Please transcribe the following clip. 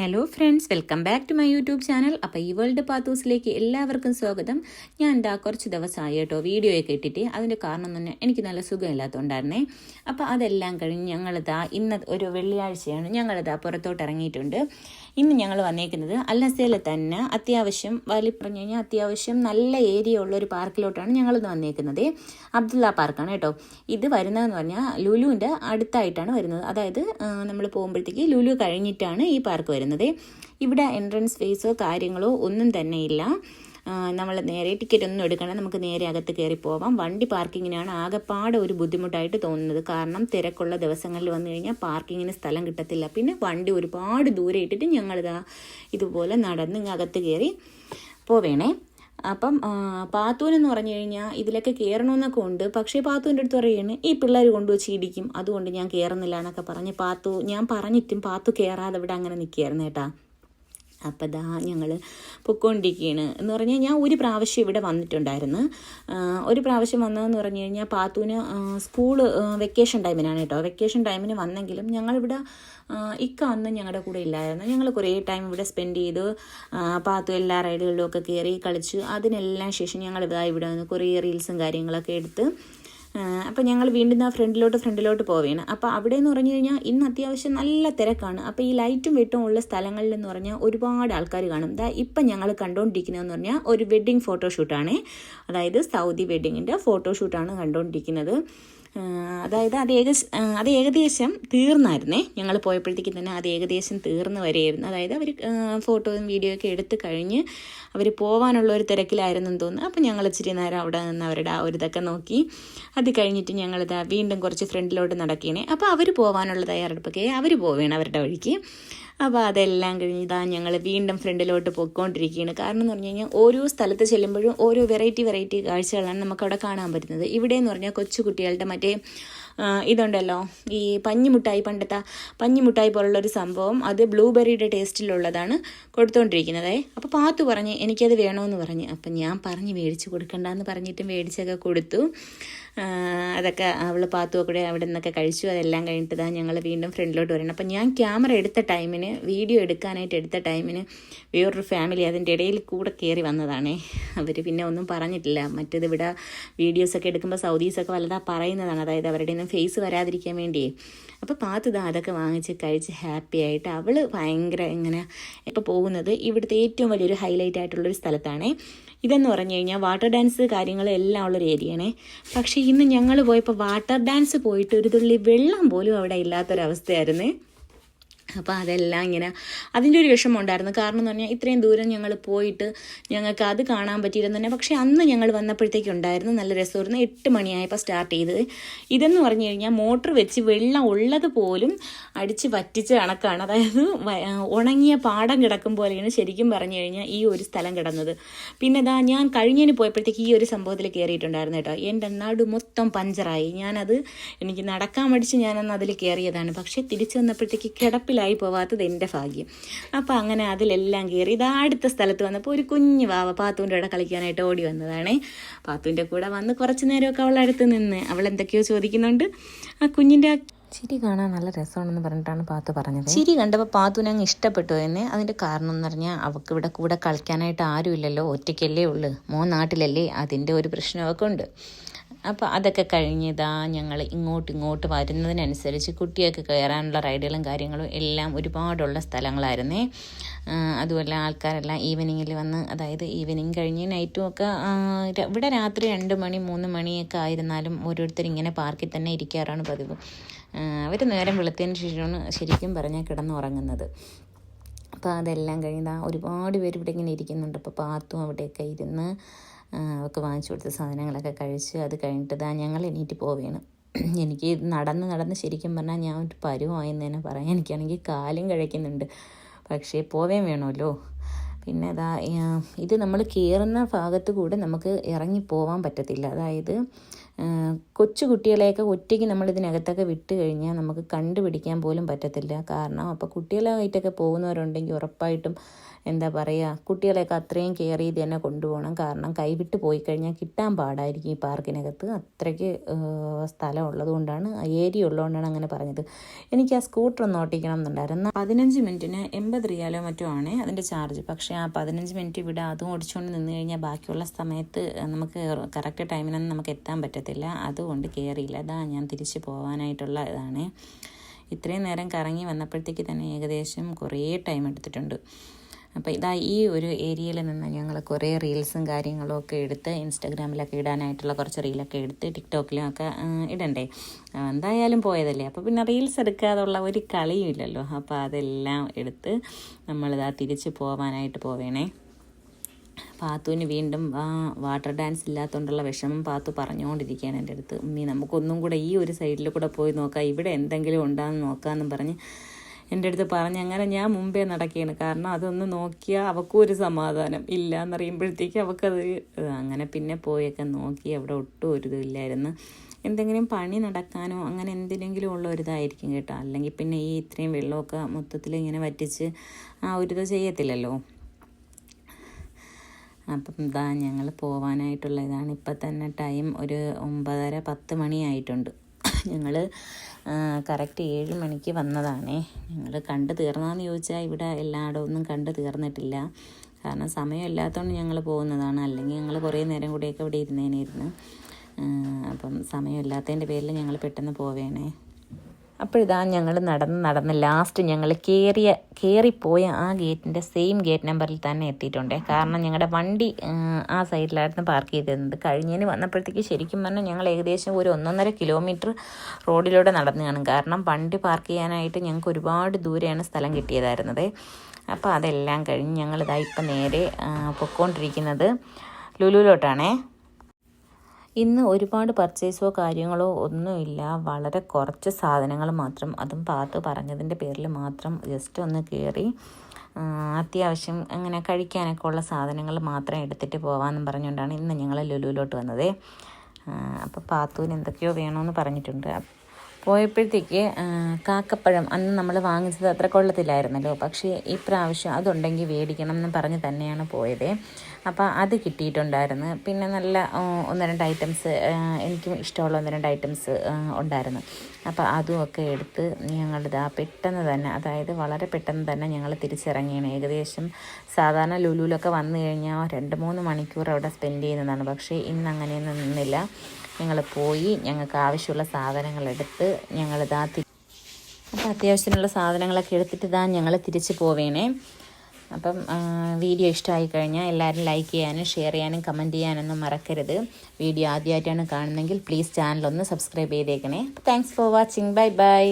Hello friends welcome back to my YouTube channel അപ്പോൾ ഈ world പാത്തൂസിലേക്ക് എല്ലാവർക്കും സ്വാഗതം. ഞാൻ എന്താ കുറച്ച് ദിവസമായി കേട്ടോ വീഡിയോയൊക്കെ ഇട്ടിട്ട്. അതിന്റെ കാരണം തന്നെ എനിക്ക് നല്ല സുഖമില്ലാത്തതുകൊണ്ടായിരുന്നേ അപ്പോൾ അതെല്ലാം കഴിഞ്ഞ് ഞങ്ങളിതാ ഇന്ന് ഒരു വെള്ളിയാഴ്ചയാണ്. ഞങ്ങളിതാ പുറത്തോട്ട് ഇറങ്ങിയിട്ടുണ്ട്. ഇന്ന് ഞങ്ങൾ വന്നേക്കുന്നത് അല്ലസയിൽ തന്നെ അത്യാവശ്യം വലി പറഞ്ഞു കഴിഞ്ഞാൽ അത്യാവശ്യം നല്ല ഏരിയ ഉള്ള ഒരു പാർക്കിലോട്ടാണ് ഞങ്ങളിന്ന് വന്നേക്കുന്നത്. അബ്ദുള്ള പാർക്കാണ് കേട്ടോ. ഇത് വരുന്നതെന്ന് പറഞ്ഞാൽ ലുലുവിന്റെ അടുത്തായിട്ടാണ് വരുന്നത്. അതായത് നമ്മൾ പോകുമ്പോഴത്തേക്ക് ലുലു കഴിഞ്ഞിട്ടാണ് ഈ പാർക്ക് വരുന്നത്. ഇവിടെ എൻട്രൻസ് ഫീസോ കാര്യങ്ങളോ ഒന്നും തന്നെ ഇല്ല. നമ്മൾ നേരെ ടിക്കറ്റ് ഒന്നും എടുക്കണം നമുക്ക് നേരെ അകത്ത് കയറി പോവാം. വണ്ടി പാർക്കിങ്ങിനാണ് ആകെപ്പാടെ ഒരു ബുദ്ധിമുട്ടായിട്ട് തോന്നുന്നത്. കാരണം തിരക്കുള്ള ദിവസങ്ങളിൽ വന്നു കഴിഞ്ഞാൽ പാർക്കിങ്ങിന് സ്ഥലം കിട്ടത്തില്ല. പിന്നെ വണ്ടി ഒരുപാട് ദൂരെ ഇട്ടിട്ട് ഞങ്ങളിതാ ഇതുപോലെ നടന്ന് അകത്ത് കയറി പോവേണേ. അപ്പം പാത്തൂനെന്ന് പറഞ്ഞു കഴിഞ്ഞാൽ ഇതിലൊക്കെ കയറണമെന്നൊക്കെ ഉണ്ട്. പക്ഷേ പാത്തുവിന്റെ അടുത്ത് പറയുകയാണ് ഈ പിള്ളേർ കൊണ്ടുവച്ച് ഇടിക്കും. അതുകൊണ്ട് ഞാൻ കയറുന്നില്ല എന്നൊക്കെ പറഞ്ഞ് പാത്തു ഞാൻ പറഞ്ഞിട്ടും പാത്തു കയറാതെ ഇവിടെ അങ്ങനെ നിൽക്കുകയായിരുന്നു കേട്ടാ. അപ്പം ദാ ഞങ്ങൾ പൊക്കോണ്ടിരിക്കുകയാണ് എന്ന് പറഞ്ഞാൽ ഞാൻ ഒരു പ്രാവശ്യം ഇവിടെ വന്നിട്ടുണ്ടായിരുന്നു. ഒരു പ്രാവശ്യം വന്നതെന്ന് പറഞ്ഞു കഴിഞ്ഞാൽ പാത്തൂന് സ്കൂൾ വെക്കേഷൻ ടൈമിനാണ് കേട്ടോ. വെക്കേഷൻ ടൈമിന് വന്നെങ്കിലും ഞങ്ങളിവിടെ ഇക്ക അന്ന് ഞങ്ങളുടെ കൂടെ ഇല്ലായിരുന്നു. ഞങ്ങൾ കുറേ ടൈം ഇവിടെ സ്പെൻഡ് ചെയ്തു. പാത്തു എല്ലാ റൈഡുകളിലും ഒക്കെ കയറി കളിച്ചു അതിനെല്ലാം ശേഷം ഞങ്ങൾ ഇതാ ഇവിടെ വന്ന് കുറേ റീൽസും കാര്യങ്ങളൊക്കെ എടുത്ത് അപ്പോൾ ഞങ്ങൾ വീണ്ടും ആ ഫ്രണ്ടിലോട്ട് ഫ്രണ്ടിലോട്ട് പോവുകയാണ് അപ്പോൾ അവിടെ എന്ന് പറഞ്ഞു കഴിഞ്ഞാൽ ഇന്ന് അത്യാവശ്യം നല്ല തിരക്കാണ്. അപ്പോൾ ഈ ലൈറ്റും വെട്ടും ഉള്ള സ്ഥലങ്ങളിൽ എന്ന് പറഞ്ഞാൽ ഒരുപാട് ആൾക്കാർ കാണും. ദാ ഇപ്പം ഞങ്ങൾ കണ്ടുകൊണ്ടിരിക്കുന്നതെന്ന് പറഞ്ഞാൽ ഒരു വെഡ്ഡിങ് ഫോട്ടോഷൂട്ടാണ്. അതായത് സൗദി വെഡ്ഡിങ്ങിന്റെ ഫോട്ടോഷൂട്ടാണ് കണ്ടുകൊണ്ടിരിക്കുന്നത് അതായത് അത് ഏക അത് ഏകദേശം തീർന്നായിരുന്നേ. ഞങ്ങൾ പോയപ്പോഴത്തേക്കും തന്നെ അത് ഏകദേശം തീർന്നു വരെയായിരുന്നു. അതായത് അവർ ഫോട്ടോയും വീഡിയോ ഒക്കെ എടുത്തു കഴിഞ്ഞ് അവർ പോകാനുള്ള ഒരു തിരക്കിലായിരുന്നു തോന്നുന്നു. അപ്പോൾ ഞങ്ങൾ ഇച്ചിരി നേരം അവിടെ നിന്ന് അവരുടെ ആ ഒരു ഇതൊക്കെ നോക്കി. അത് കഴിഞ്ഞിട്ട് ഞങ്ങളിത് വീണ്ടും കുറച്ച് ഫ്രണ്ടിലോട്ട് നടക്കുകയാണ് അപ്പോൾ അവർ പോകാനുള്ള തയ്യാറെടുപ്പൊക്കെ അവർ പോവുകയാണ് അവരുടെ വഴിക്ക്. അപ്പോൾ അതെല്ലാം കഴിഞ്ഞ് ഇതാ ഞങ്ങൾ വീണ്ടും ഫ്രണ്ടിലോട്ട് പോയിക്കൊണ്ടിരിക്കുകയാണ് കാരണം എന്ന് പറഞ്ഞു കഴിഞ്ഞാൽ ഓരോ സ്ഥലത്ത് ചെല്ലുമ്പോഴും ഓരോ വെറൈറ്റി വെറൈറ്റി കാഴ്ചകളാണ് നമുക്കവിടെ കാണാൻ പറ്റുന്നത്. ഇവിടെ എന്ന് പറഞ്ഞാൽ കൊച്ചു കുട്ടികളുടെ മറ്റേ ഇതുണ്ടല്ലോ ഈ പഞ്ഞിമുട്ടായി പണ്ടത്തെ പഞ്ഞിമുട്ടായി പോലുള്ള ഒരു സംഭവം അത് ബ്ലൂബെറിയുടെ ടേസ്റ്റിലുള്ളതാണ് കൊടുത്തുകൊണ്ടിരിക്കുന്നത് അപ്പോൾ പാത്തു പറഞ്ഞ് എനിക്കത് വേണമെന്ന് പറഞ്ഞ്. അപ്പം ഞാൻ പറഞ്ഞ് മേടിച്ച് കൊടുക്കണ്ടെന്ന് പറഞ്ഞിട്ട് മേടിച്ചൊക്കെ കൊടുത്തു. അതൊക്കെ അവൾ പാത്തു കൂടെ അവിടെ നിന്നൊക്കെ കഴിച്ചു. അതെല്ലാം കഴിഞ്ഞിട്ട് ഇതാ ഞങ്ങൾ വീണ്ടും ഫ്രണ്ടിലോട്ട് വരണം. അപ്പം ഞാൻ ക്യാമറ എടുത്ത ടൈമിന് വീഡിയോ എടുക്കാനായിട്ട് എടുത്ത ടൈമിന് വേറൊരു ഫാമിലി അതിന്റെ ഇടയിൽ കൂടെ കയറി വന്നതാണേ. അവർ പിന്നെ ഒന്നും പറഞ്ഞിട്ടില്ല. മറ്റേത് ഇവിടെ വീഡിയോസൊക്കെ എടുക്കുമ്പോൾ സൗദീസൊക്കെ വല്ലതാ പറയുന്നതാണ്. അതായത് അവരുടെ ഒന്നും ഫേസ് വരാതിരിക്കാൻ വേണ്ടിയേ. അപ്പോൾ പാത്തു ഇതാ അതൊക്കെ വാങ്ങിച്ച് കഴിച്ച് ഹാപ്പി ആയിട്ട് അവൾ ഭയങ്കര ഇങ്ങനെ ഇപ്പോൾ പോകുന്നത് ഇവിടുത്തെ ഏറ്റവും വലിയൊരു ഹൈലൈറ്റ് ആയിട്ടുള്ളൊരു സ്ഥലത്താണ്. ഇതെന്ന് പറഞ്ഞു കഴിഞ്ഞാൽ വാട്ടർ ഡാൻസ് കാര്യങ്ങൾ എല്ലാം ഉള്ളൊരു ഏരിയയാണ് പക്ഷേ ഇന്ന് ഞങ്ങൾ പോയപ്പോൾ വാട്ടർ ഡാൻസ് പോയിട്ട് ഒരു തുള്ളി വെള്ളം പോലും അവിടെ ഇല്ലാത്തൊരവസ്ഥയായിരുന്നേ. അപ്പോൾ അതെല്ലാം ഇങ്ങനെ അതിന്റെ ഒരു വിഷമം ഉണ്ടായിരുന്നു. കാരണം എന്ന് പറഞ്ഞാൽ ഇത്രയും ദൂരം ഞങ്ങൾ പോയിട്ട് ഞങ്ങൾക്ക് അത് കാണാൻ പറ്റിയിരുന്നു തന്നെ പക്ഷേ അന്ന് ഞങ്ങൾ വന്നപ്പോഴത്തേക്കും ഉണ്ടായിരുന്നു നല്ല രസമായിരുന്നു. എട്ട് മണിയായപ്പോൾ സ്റ്റാർട്ട് ചെയ്തത് ഇതെന്ന് പറഞ്ഞു കഴിഞ്ഞാൽ മോട്ടർ വെച്ച് വെള്ളം ഉള്ളത് പോലും അടിച്ച് വറ്റിച്ച് കണക്കാണ്. അതായത് ഉണങ്ങിയ പാടം കിടക്കും പോലെയാണ് ശരിക്കും പറഞ്ഞു കഴിഞ്ഞാൽ ഈ ഒരു സ്ഥലം കിടന്നത്. പിന്നെ ഇതാ ഞാൻ കഴിഞ്ഞതിന് പോയപ്പോഴത്തേക്ക് ഈ ഒരു സംഭവത്തിൽ കയറിയിട്ടുണ്ടായിരുന്നു കേട്ടോ. എന്റെ നടു മൊത്തം പഞ്ചറായി. ഞാനത് എനിക്ക് നടക്കാൻ മടിച്ച് ഞാനന്ന് അതിൽ കയറിയതാണ് പക്ഷേ തിരിച്ചു വന്നപ്പോഴത്തേക്ക് കിടപ്പിൽ ായി പോവാത്തത് എന്റെ ഭാഗ്യം. അപ്പോൾ അങ്ങനെ അതിലെല്ലാം കയറി ഇതാ അടുത്ത സ്ഥലത്ത് വന്നപ്പോൾ ഒരു കുഞ്ഞു വാവ പാത്തുവിന്റെ കൂടെ കളിക്കാനായിട്ട് ഓടി വന്നതാണേ. പാത്തുവിന്റെ കൂടെ വന്ന് കുറച്ച് നേരമൊക്കെ അവൾ അടുത്ത് നിന്ന്. അവൾ എന്തൊക്കെയോ ചോദിക്കുന്നുണ്ട്. ആ കുഞ്ഞിന്റെ ചിരി കാണാൻ നല്ല രസമാണെന്ന് പറഞ്ഞിട്ടാണ് പാത്തു പറഞ്ഞത്. ചിരി കണ്ടപ്പോൾ പാത്തുവിനെ അങ്ങ് ഇഷ്ടപ്പെട്ടു തന്നെ അതിന്റെ കാരണം എന്ന് പറഞ്ഞാൽ അവൾക്ക് ഇവിടെ കൂടെ കളിക്കാനായിട്ട് ആരുമില്ലല്ലോ. ഒറ്റയ്ക്കല്ലേ ഉള്ളു. മോൻ നാട്ടിലല്ലേ? അതിന്റെ ഒരു പ്രശ്നമൊക്കെ ഉണ്ട്. അപ്പോൾ അതൊക്കെ കഴിഞ്ഞതാ ഞങ്ങൾ ഇങ്ങോട്ട് ഇങ്ങോട്ട് വരുന്നതിനനുസരിച്ച് കുട്ടിയൊക്കെ കയറാനുള്ള റൈഡുകളും കാര്യങ്ങളും എല്ലാം ഒരുപാടുള്ള സ്ഥലങ്ങളായിരുന്നേ. അതുപോലെ ആൾക്കാരെല്ലാം ഈവനിങ്ങിൽ വന്ന് അതായത് ഈവനിങ് കഴിഞ്ഞ് നൈറ്റും ഒക്കെ ഇവിടെ രാത്രി രണ്ട് മണി മൂന്ന് മണിയൊക്കെ ആയിരുന്നാലും ഓരോരുത്തർ ഇങ്ങനെ പാർക്കിൽ തന്നെ ഇരിക്കാറാണ് പതിവ്. അവർ നേരം വെളുത്തതിന് ശേഷമാണ് ശരിക്കും പറഞ്ഞാൽ കിടന്നുറങ്ങുന്നത്. അപ്പോൾ അതെല്ലാം കഴിഞ്ഞാൽ ഒരുപാട് പേര് ഇവിടെ ഇങ്ങനെ ഇരിക്കുന്നുണ്ട്. അപ്പോൾ പാത്തും അവിടെയൊക്കെ ഇരുന്ന് അവൾക്ക് വാങ്ങിച്ചു കൊടുത്ത സാധനങ്ങളൊക്കെ കഴിച്ച് അത് കഴിഞ്ഞിട്ട് ഇതാ ഞങ്ങൾ എണീറ്റ് പോവുകയാണ് എനിക്ക് നടന്ന് നടന്ന് ശരിക്കും പറഞ്ഞാൽ ഞാൻ ഒരു പരുവായെന്ന് തന്നെ പറയാം. എനിക്കാണെങ്കിൽ കാലും കഴിക്കുന്നുണ്ട് പക്ഷേ പോവേം വേണമല്ലോ. പിന്നെ അതാ ഇത് നമ്മൾ കയറുന്ന ഭാഗത്ത് കൂടെ നമുക്ക് ഇറങ്ങി പോകാൻ പറ്റത്തില്ല. അതായത് കൊച്ചു കുട്ടികളെയൊക്കെ ഒറ്റയ്ക്ക് നമ്മൾ ഇതിനകത്തൊക്കെ വിട്ട് കഴിഞ്ഞാൽ നമുക്ക് കണ്ടുപിടിക്കാൻ പോലും പറ്റത്തില്ല. കാരണം അപ്പോൾ കുട്ടികളായിട്ടൊക്കെ പോകുന്നവരുണ്ടെങ്കിൽ ഉറപ്പായിട്ടും എന്താ പറയുക കുട്ടികളെയൊക്കെ അത്രയും കെയർ ചെയ്ത് തന്നെ കൊണ്ടുപോകണം. കാരണം കൈവിട്ട് പോയി കഴിഞ്ഞാൽ കിട്ടാൻ പാടായിരിക്കും ഈ പാർക്കിനകത്ത്. അത്രയ്ക്ക് സ്ഥലം ഉള്ളതുകൊണ്ടാണ് ഏരിയ ഉള്ളതുകൊണ്ടാണ് അങ്ങനെ പറഞ്ഞത്. എനിക്ക് ആ സ്കൂട്ടർ ഒന്ന് ഓട്ടിക്കണം എന്നുണ്ടായിരുന്നു. പതിനഞ്ച് മിനിറ്റിന് എൺപത് റിയാലോ മറ്റോ ആണ് അതിന്റെ ചാർജ്. പക്ഷേ ആ പതിനഞ്ച് മിനിറ്റ് ഇവിടെ അതും ഓടിച്ചുകൊണ്ട് നിന്ന് കഴിഞ്ഞാൽ ബാക്കിയുള്ള സമയത്ത് നമുക്ക് കറക്റ്റ് ടൈമിനൊന്നും നമുക്ക് എത്താൻ പറ്റത്തില്ല. അതുകൊണ്ട് കയറിയില്ല അതാ ഞാൻ തിരിച്ചു പോകാനായിട്ടുള്ള ഇതാണ്. ഇത്രയും നേരം കറങ്ങി വന്നപ്പോഴത്തേക്ക് തന്നെ ഏകദേശം കുറേ ടൈം എടുത്തിട്ടുണ്ട്. അപ്പോൾ ഇതാ ഈ ഒരു ഏരിയയിൽ നിന്ന് ഞങ്ങൾ കുറേ റീൽസും കാര്യങ്ങളും ഒക്കെ എടുത്ത് ഇൻസ്റ്റാഗ്രാമിലൊക്കെ ഇടാനായിട്ടുള്ള കുറച്ച് റീലൊക്കെ എടുത്ത് ടിക്ടോക്കിലും ഒക്കെ ഇടണ്ടേ. എന്തായാലും പോയതല്ലേ. അപ്പോൾ പിന്നെ റീൽസ് എടുക്കാതുള്ള ഒരു കളിയും ഇല്ലല്ലോ അപ്പോൾ അതെല്ലാം എടുത്ത് നമ്മളിതാ തിരിച്ച് പോകാനായിട്ട് പോവേണേ. പാത്തുവിന് വീണ്ടും വാട്ടർ ഡാൻസ് ഇല്ലാത്തതുകൊണ്ടുള്ള വിഷമം പാത്തു പറഞ്ഞുകൊണ്ടിരിക്കുകയാണ് എന്റെ അടുത്ത്. ഉമ്മി നമുക്കൊന്നും കൂടെ ഈ ഒരു സൈഡിൽ കൂടെ പോയി നോക്കാം. ഇവിടെ എന്തെങ്കിലും ഉണ്ടാകുന്ന നോക്കാമെന്നും പറഞ്ഞ് എന്റെ അടുത്ത് പറഞ്ഞ് അങ്ങനെ ഞാൻ മുമ്പേ നടക്കുകയാണ്. കാരണം അതൊന്ന് നോക്കിയാൽ അവക്കും ഒരു സമാധാനം. ഇല്ല എന്നറിയുമ്പോഴത്തേക്ക് അവൾക്കത് അങ്ങനെ പിന്നെ പോയൊക്കെ നോക്കി അവിടെ ഒട്ടും ഒരു ഇതില്ലായിരുന്നു എന്തെങ്കിലും പണി നടക്കാനോ അങ്ങനെ എന്തിനെങ്കിലും ഉള്ള ഒരു ഇതായിരിക്കും കേട്ടോ. അല്ലെങ്കിൽ പിന്നെ ഈ ഇത്രയും വെള്ളമൊക്കെ മൊത്തത്തിൽ ഇങ്ങനെ വറ്റിച്ച് ആ ഒരു ഇത് ചെയ്യത്തില്ലല്ലോ. അപ്പം ഇതാ ഞങ്ങൾ പോവാനായിട്ടുള്ള ഇതാണ് ഇപ്പം തന്നെ ടൈം ഒരു ഒമ്പതര പത്ത് മണിയായിട്ടുണ്ട്. ഞങ്ങൾ കറക്റ്റ് ഏഴ് മണിക്ക് വന്നതാണേ. ഞങ്ങൾ കണ്ടു തീർന്നതെന്ന് ചോദിച്ചാൽ ഇവിടെ എല്ലായിടവും ഒന്നും കണ്ടു തീർന്നിട്ടില്ല. കാരണം സമയമില്ലാത്തതുകൊണ്ട് ഞങ്ങൾ പോകുന്നതാണ്. അല്ലെങ്കിൽ ഞങ്ങൾ കുറേ നേരം കൂടിയൊക്കെ ഇവിടെ ഇരുന്നേനായിരുന്നു. അപ്പം സമയമില്ലാത്തതിന്റെ പേരിൽ ഞങ്ങൾ പെട്ടെന്ന് പോവേണേ. അപ്പോഴിതാ ഞങ്ങൾ നടന്ന് നടന്ന് ലാസ്റ്റ് ഞങ്ങൾ കയറിയ കയറിപ്പോയ ആ ഗേറ്റിന്റെ സെയിം ഗേറ്റ് നമ്പറിൽ തന്നെ എത്തിയിട്ടുണ്ട്. കാരണം ഞങ്ങളുടെ വണ്ടി ആ സൈഡിലായിരുന്നു പാർക്ക് ചെയ്തിരുന്നത്. കഴിഞ്ഞതിന് വന്നപ്പോഴത്തേക്ക് ശരിക്കും പറഞ്ഞാൽ ഞങ്ങൾ ഏകദേശം ഒരു ഒന്നൊന്നര കിലോമീറ്റർ റോഡിലൂടെ നടന്നു കാണും. കാരണം വണ്ടി പാർക്ക് ചെയ്യാനായിട്ട് ഞങ്ങൾക്ക് ഒരുപാട് ദൂരെയാണ് സ്ഥലം കിട്ടിയതായിരുന്നത്. അപ്പോൾ അതെല്ലാം കഴിഞ്ഞ് ഞങ്ങളിതാ ഇപ്പം നേരെ പൊക്കോണ്ടിരിക്കുന്നത് ലുലുലോട്ടാണേ. ഇന്ന് ഒരുപാട് പർച്ചേസോ കാര്യങ്ങളോ ഒന്നുമില്ല. വളരെ കുറച്ച് സാധനങ്ങൾ മാത്രം അതും പാത്ത് പറഞ്ഞതിന്റെ പേരിൽ മാത്രം ജസ്റ്റ് ഒന്ന് കയറി അത്യാവശ്യം അങ്ങനെ കഴിക്കാനൊക്കെ ഉള്ള സാധനങ്ങൾ മാത്രം എടുത്തിട്ട് പോകാമെന്നും പറഞ്ഞുകൊണ്ടാണ് ഇന്ന് ഞങ്ങൾ ലുലുവിലോട്ട് വന്നത്. അപ്പോൾ പാത്തുവിന് എന്തൊക്കെയോ വേണമെന്ന് പറഞ്ഞിട്ടുണ്ട്. പോയപ്പോഴത്തേക്ക് കാക്കപ്പഴം അന്ന് നമ്മൾ വാങ്ങിച്ചത് അത്ര കൊള്ളത്തില്ലായിരുന്നല്ലോ. പക്ഷേ ഇപ്രാവശ്യം അതുണ്ടെങ്കിൽ മേടിക്കണം എന്ന് പറഞ്ഞ് തന്നെയാണ് പോയത്. അപ്പോൾ അത് കിട്ടിയിട്ടുണ്ടായിരുന്നു. പിന്നെ നല്ല ഒന്ന് രണ്ട് ഐറ്റംസ് എനിക്കും ഇഷ്ടമുള്ള ഒന്ന് രണ്ട് ഐറ്റംസ് ഉണ്ടായിരുന്നു. അപ്പോൾ അതുമൊക്കെ എടുത്ത് ഞങ്ങളിതാ പെട്ടെന്ന് തന്നെ അതായത് വളരെ പെട്ടെന്ന് തന്നെ ഞങ്ങൾ തിരിച്ചിറങ്ങിയാണ്. ഏകദേശം സാധാരണ ലുലുലൊക്കെ വന്നു കഴിഞ്ഞാൽ രണ്ട് മൂന്ന് മണിക്കൂർ അവിടെ സ്പെൻഡ് ചെയ്യുന്നതാണ്. പക്ഷേ ഇന്ന് അങ്ങനെയൊന്നും നിന്നില്ല. ഞങ്ങൾ പോയി ഞങ്ങൾക്ക് ആവശ്യമുള്ള ഞങ്ങൾ ഇതാ അപ്പോൾ അത്യാവശ്യത്തിനുള്ള സാധനങ്ങളൊക്കെ എടുത്തിട്ട് ഇതാ ഞങ്ങൾ തിരിച്ച് പോവേണേ. അപ്പം വീഡിയോ ഇഷ്ടമായി കഴിഞ്ഞാൽ എല്ലാവരും ലൈക്ക് ചെയ്യാനും ഷെയർ ചെയ്യാനും കമന്റ് ചെയ്യാനൊന്നും മറക്കരുത്. വീഡിയോ ആദ്യമായിട്ടാണ് കാണുന്നതെങ്കിൽ പ്ലീസ് ചാനലൊന്ന് സബ്സ്ക്രൈബ് ചെയ്തേക്കണേ. Thanks for watching bye bye